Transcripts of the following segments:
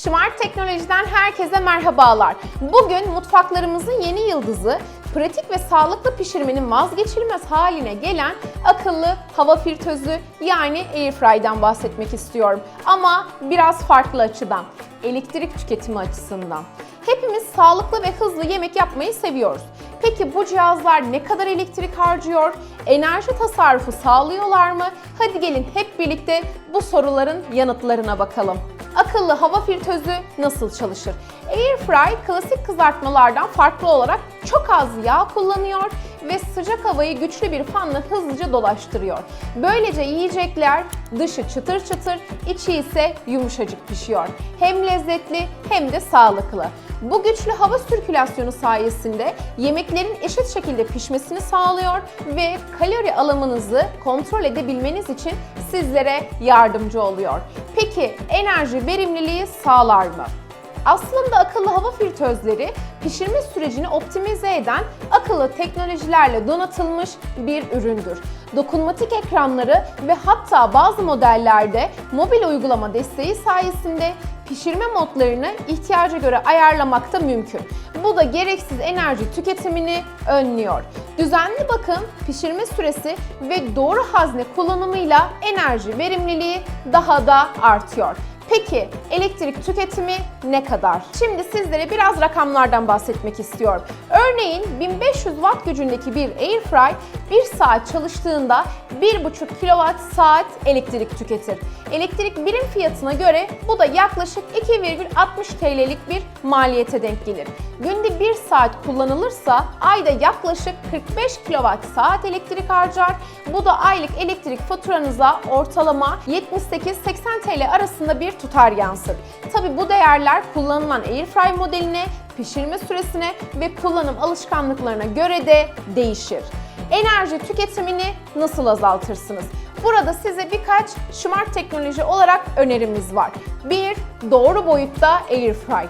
Smart Teknolojiden herkese merhabalar. Bugün mutfaklarımızın yeni yıldızı, pratik ve sağlıklı pişirmenin vazgeçilmez haline gelen akıllı hava filtözü yani Airfry'den bahsetmek istiyorum. Ama biraz farklı açıdan, elektrik tüketimi açısından. Hepimiz sağlıklı ve hızlı yemek yapmayı seviyoruz. Peki bu cihazlar ne kadar elektrik harcıyor? Enerji tasarrufu sağlıyorlar mı? Hadi gelin hep birlikte bu soruların yanıtlarına bakalım. Akıllı hava filtözü nasıl çalışır? Airfry klasik kızartmalardan farklı olarak çok az yağ kullanıyor ve sıcak havayı güçlü bir fanla hızlıca dolaştırıyor. Böylece yiyecekler dışı çıtır çıtır, içi ise yumuşacık pişiyor. Hem lezzetli hem de sağlıklı. Bu güçlü hava sirkülasyonu sayesinde yemeklerin eşit şekilde pişmesini sağlıyor ve kalori alımınızı kontrol edebilmeniz için sizlere yardımcı oluyor. Peki enerji verimliliği sağlar mı? Aslında akıllı hava filtözleri pişirme sürecini optimize eden akıllı teknolojilerle donatılmış bir üründür. Dokunmatik ekranları ve hatta bazı modellerde mobil uygulama desteği sayesinde pişirme modlarını ihtiyaca göre ayarlamak da mümkün. Bu da gereksiz enerji tüketimini önlüyor. Düzenli bakım, pişirme süresi ve doğru hazne kullanımıyla enerji verimliliği daha da artıyor. Peki elektrik tüketimi ne kadar? Şimdi sizlere biraz rakamlardan bahsetmek istiyorum. Örneğin 1500 watt gücündeki bir airfry 1 saat çalıştığında 1,5 kWh saat elektrik tüketir. Elektrik birim fiyatına göre bu da yaklaşık 2,60 TL'lik bir maliyete denk gelir. Günde 1 saat kullanılırsa ayda yaklaşık 45 kWh saat elektrik harcar. Bu da aylık elektrik faturanıza ortalama 78-80 TL arasında bir tutar yansır. Tabi bu değerler kullanılan Airfry modeline, pişirme süresine ve kullanım alışkanlıklarına göre de değişir. Enerji tüketimini nasıl azaltırsınız? Burada size birkaç smart teknoloji olarak önerimiz var. 1. Doğru boyutta Airfry.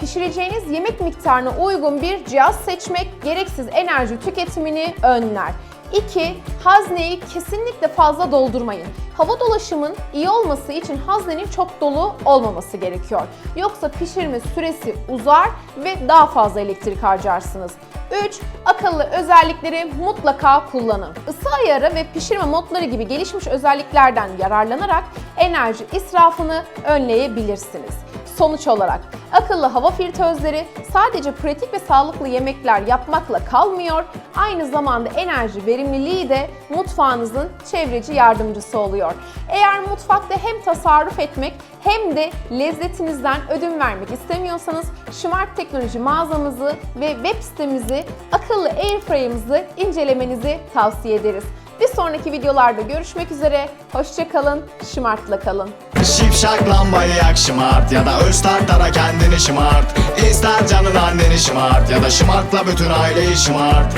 Pişireceğiniz yemek miktarına uygun bir cihaz seçmek gereksiz enerji tüketimini önler. 2. Hazneyi kesinlikle fazla doldurmayın. Hava dolaşımın iyi olması için haznenin çok dolu olmaması gerekiyor. Yoksa pişirme süresi uzar ve daha fazla elektrik harcarsınız. 3. Akıllı özellikleri mutlaka kullanın. Isı ayarı ve pişirme modları gibi gelişmiş özelliklerden yararlanarak enerji israfını önleyebilirsiniz. Sonuç olarak akıllı hava filtözleri sadece pratik ve sağlıklı yemekler yapmakla kalmıyor, aynı zamanda enerji verimliliği de mutfağınızın çevreci yardımcısı oluyor. Eğer mutfakta hem tasarruf etmek hem de lezzetinizden ödün vermek istemiyorsanız Smart Teknoloji mağazamızı ve web sitemizi akıllı airfryer'ımızı incelemenizi tavsiye ederiz. Bir sonraki videolarda görüşmek üzere. Hoşçakalın, şımartla kalın. Şipşak lambayı yak şımart Ya da öz tartara kendini şımart İster canın anneni şımart Ya da şımartla bütün aileyi şımart